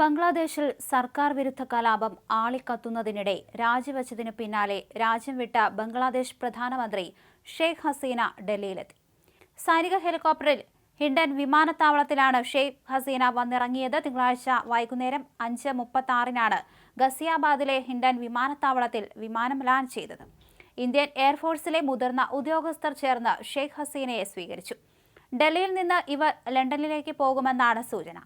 ബംഗ്ലാദേശിൽ സർക്കാർ വിരുദ്ധ കലാപം ആളിക്കത്തുന്നതിനിടെ രാജിവെച്ചതിനു പിന്നാലെ രാജ്യം വിട്ട ബംഗ്ലാദേശ് പ്രധാനമന്ത്രി ഷെയ്ഖ് ഹസീന ഡൽഹിയിലെത്തി. സൈനിക ഹെലികോപ്റ്ററിൽ ഹിൻഡൻ വിമാനത്താവളത്തിലാണ് ഷെയ്ഖ് ഹസീന വന്നിറങ്ങിയത്. തിങ്കളാഴ്ച വൈകുന്നേരം അഞ്ച് മുപ്പത്തി ആറിനാണ് ഗസിയാബാദിലെ ഹിൻഡൻ വിമാനത്താവളത്തിൽ വിമാനം ലാൻഡ് ചെയ്തത്. ഇന്ത്യൻ എയർഫോഴ്സിലെ മുതിർന്ന ഉദ്യോഗസ്ഥർ ചേർന്ന് ഷെയ്ഖ് ഹസീനയെ സ്വീകരിച്ചു. ഡൽഹിയിൽ നിന്ന് ഇവർ ലണ്ടനിലേക്ക് പോകുമെന്നാണ് സൂചന.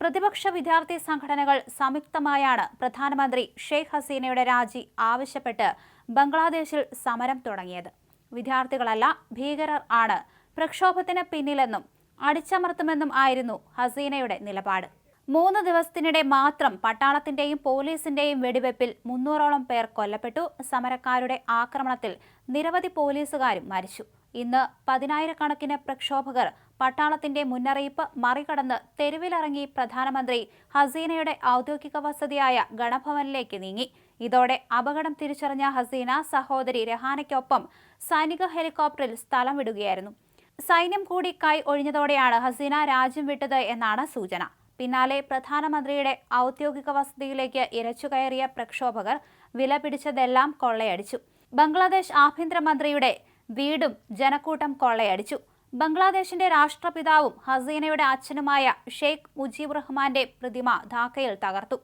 പ്രതിപക്ഷ വിദ്യാർത്ഥി സംഘടനകൾ സംയുക്തമായാണ് പ്രധാനമന്ത്രി ഷെയ്ഖ് ഹസീനയുടെ രാജി ആവശ്യപ്പെട്ട് ബംഗ്ലാദേശിൽ സമരം തുടങ്ങിയത്. വിദ്യാർത്ഥികളല്ല ഭീകരർ ആണ്. പ്രക്ഷോഭത്തിന് പിന്നിലെന്നും അടിച്ചമർത്തുമെന്നും ആയിരുന്നു ഹസീനയുടെ നിലപാട്. മൂന്ന് ദിവസത്തിനിടെ മാത്രം പട്ടാളത്തിന്റെയും പോലീസിന്റെയും വെടിവെപ്പിൽ മുന്നൂറോളം പേർ കൊല്ലപ്പെട്ടു. സമരക്കാരുടെ ആക്രമണത്തിൽ നിരവധി പോലീസുകാരും മരിച്ചു. ഇന്ന് പതിനായിരക്കണക്കിന് പ്രക്ഷോഭകർ പട്ടാളത്തിന്റെ മുന്നറിയിപ്പ് മറികടന്ന് തെരുവിലിറങ്ങി പ്രധാനമന്ത്രി ഹസീനയുടെ ഔദ്യോഗിക വസതിയായ ഗണഭവനിലേക്ക് നീങ്ങി. ഇതോടെ അപകടം തിരിച്ചറിഞ്ഞ ഹസീന സഹോദരി രഹാനയ്ക്കൊപ്പം സൈനിക ഹെലികോപ്റ്ററിൽ സ്ഥലം വിടുകയായിരുന്നു സൈന്യം കൂടി കൈ ഒഴിഞ്ഞതോടെയാണ് ഹസീന രാജ്യം വിട്ടത് എന്നാണ് സൂചന. പിന്നാലെ പ്രധാനമന്ത്രിയുടെ ഔദ്യോഗിക വസതിയിലേക്ക് ഇരച്ചുകയറിയ പ്രക്ഷോഭകർ വില പിടിച്ചതെല്ലാം കൊള്ളയടിച്ചു. ബംഗ്ലാദേശ് ആഭ്യന്തരമന്ത്രിയുടെ വീടും ജനക്കൂട്ടം കൊള്ളയടിച്ചു. ബംഗ്ലാദേശിന്റെ രാഷ്ട്രപിതാവും ഹസീനയുടെ അച്ഛനുമായ ഷെയ്ഖ് മുജീബ് റഹ്മാന്റെ പ്രതിമ ധാക്കയിൽ തകർത്തു.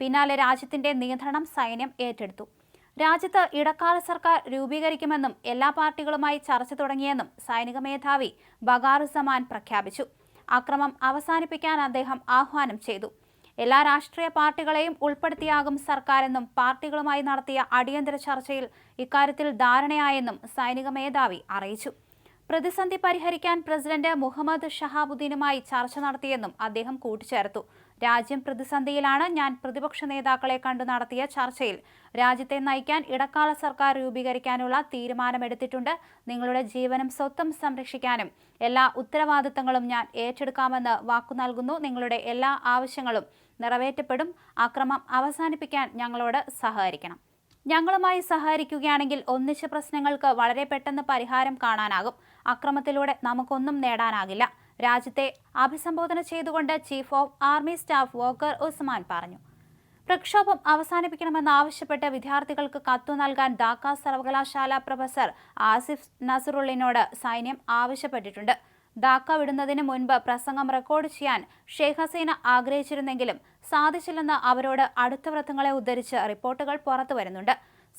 പിന്നാലെ രാജ്യത്തിന്റെ നിയന്ത്രണം സൈന്യം ഏറ്റെടുത്തു. രാജ്യത്ത് ഇടക്കാല സർക്കാർ രൂപീകരിക്കുമെന്നും എല്ലാ പാർട്ടികളുമായി ചർച്ച തുടങ്ങിയെന്നും സൈനിക മേധാവി ബഗാറുസമാൻ പ്രഖ്യാപിച്ചു. അക്രമം അവസാനിപ്പിക്കാൻ അദ്ദേഹം ആഹ്വാനം ചെയ്തു. എല്ലാ രാഷ്ട്രീയ പാർട്ടികളെയും ഉൾപ്പെടുത്തിയാകും സർക്കാരെന്നും പാർട്ടികളുമായി നടത്തിയ അടിയന്തര ചർച്ചയിൽ ഇക്കാര്യത്തിൽ ധാരണയായെന്നും സൈനിക മേധാവി അറിയിച്ചു. പ്രതിസന്ധി പരിഹരിക്കാൻ പ്രസിഡന്റ് മുഹമ്മദ് ഷഹാബുദ്ദീനുമായി ചർച്ച നടത്തിയെന്നും അദ്ദേഹം കൂട്ടിച്ചേർത്തു. രാജ്യം പ്രതിസന്ധിയിലാണ്. ഞാൻ പ്രതിപക്ഷ നേതാക്കളെ കണ്ടു നടത്തിയ ചർച്ചയിൽ രാജ്യത്തെ നയിക്കാൻ ഇടക്കാല സർക്കാർ രൂപീകരിക്കാനുള്ള തീരുമാനമെടുത്തിട്ടുണ്ട്. നിങ്ങളുടെ ജീവനും സ്വത്തും സംരക്ഷിക്കാനും എല്ലാ ഉത്തരവാദിത്തങ്ങളും ഞാൻ ഏറ്റെടുക്കാമെന്ന് വാക്കു നൽകുന്നു. നിങ്ങളുടെ എല്ലാ ആവശ്യങ്ങളും നിറവേറ്റപ്പെടും. അക്രമം അവസാനിപ്പിക്കാൻ ഞങ്ങളോട് സഹകരിക്കണം. ഞങ്ങളുമായി സഹകരിക്കുകയാണെങ്കിൽ ഒന്നിച്ച് പ്രശ്നങ്ങൾക്ക് വളരെ പെട്ടെന്ന് പരിഹാരം കാണാനാകും. അക്രമത്തിലൂടെ നമുക്കൊന്നും നേടാനാകില്ല. രാജ്യത്തെ അഭിസംബോധന ചെയ്തുകൊണ്ട് chief of army staff Waker Usman പറഞ്ഞു. പ്രക്ഷോഭം അവസാനിപ്പിക്കണമെന്ന് അവസാനിപ്പിക്കണമെന്നാവശ്യപ്പെട്ട് വിദ്യാർത്ഥികൾക്ക് കത്തു നൽകാൻ ധാക്ക സർവകലാശാല പ്രൊഫസർ ആസിഫ് നസറുള്ളിനോട് സൈന്യം ആവശ്യപ്പെട്ടിട്ടുണ്ട്. ധാക്ക വിടുന്നതിന് മുൻപ് പ്രസംഗം റെക്കോർഡ് ചെയ്യാൻ ഷെയ്ഖ് ഹസീന ആഗ്രഹിച്ചിരുന്നെങ്കിലും സാധിച്ചില്ലെന്ന് അവരോട് അടുത്ത വൃത്തങ്ങളെ ഉദ്ധരിച്ച് റിപ്പോർട്ടുകൾ പുറത്തു വരുന്നുണ്ട്.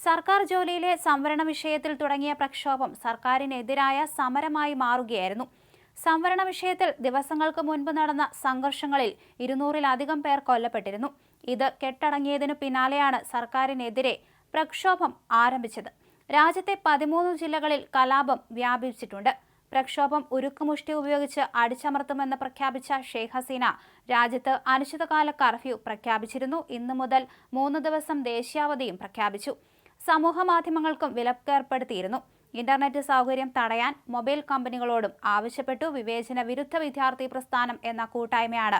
സർക്കാർ ജോലിയിലെ സംവരണ വിഷയത്തിൽ തുടങ്ങിയ പ്രക്ഷോഭം സർക്കാരിനെതിരായ സമരമായി മാറുകയായിരുന്നു. സംവരണ വിഷയത്തിൽ ദിവസങ്ങൾക്ക് മുൻപ് നടന്ന സംഘർഷങ്ങളിൽ ഇരുന്നൂറിലധികം പേർ കൊല്ലപ്പെട്ടിരുന്നു. ഇത് കെട്ടടങ്ങിയതിനു പിന്നാലെയാണ് സർക്കാരിനെതിരെ പ്രക്ഷോഭം ആരംഭിച്ചത്. രാജ്യത്തെ പതിമൂന്ന് ജില്ലകളിൽ കലാപം വ്യാപിച്ചിട്ടുണ്ട്. പ്രക്ഷോഭം ഉരുക്കുമുഷ്ടി ഉപയോഗിച്ച് അടിച്ചമർത്തുമെന്ന് പ്രഖ്യാപിച്ച ഷെയ്ഖ് ഹസീന രാജ്യത്ത് അനിശ്ചിതകാല കർഫ്യൂ പ്രഖ്യാപിച്ചിരുന്നു. ഇന്നു മുതൽ മൂന്ന് ദിവസം ദേശീയാവധിയും പ്രഖ്യാപിച്ചു. സമൂഹ മാധ്യമങ്ങൾക്കും വിലക്കേർപ്പെടുത്തിയിരുന്നു. ഇന്റർനെറ്റ് സൗകര്യം തടയാൻ മൊബൈൽ കമ്പനികളോടും ആവശ്യപ്പെട്ടു. വിവേചന വിരുദ്ധ വിദ്യാർത്ഥി പ്രസ്ഥാനം എന്ന കൂട്ടായ്മയാണ്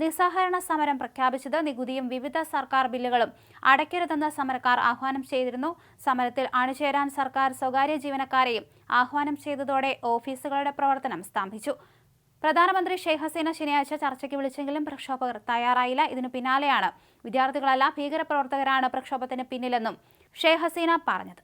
നിസ്സഹകരണ സമരം പ്രഖ്യാപിച്ചത്. നികുതിയും വിവിധ സർക്കാർ ബില്ലുകളും അടയ്ക്കരുതെന്ന് സമരക്കാർ ആഹ്വാനം ചെയ്തിരുന്നു. സമരത്തിൽ അണിചേരാൻ സർക്കാർ സ്വകാര്യ ജീവനക്കാരെയും ആഹ്വാനം ചെയ്തതോടെ ഓഫീസുകളുടെ പ്രവർത്തനം സ്തംഭിച്ചു. പ്രധാനമന്ത്രി ഷെയ്ഖ് ഹസീന ശനിയാഴ്ച ചർച്ചയ്ക്ക് വിളിച്ചെങ്കിലും പ്രക്ഷോഭകർ തയ്യാറായില്ല. ഇതിനു പിന്നാലെയാണ് വിദ്യാർത്ഥികളല്ല ഭീകരപ്രവർത്തകരാണ് പ്രക്ഷോഭത്തിന് പിന്നിലെന്നും ഷെയ്ഖ് ഹസീന പറഞ്ഞത്.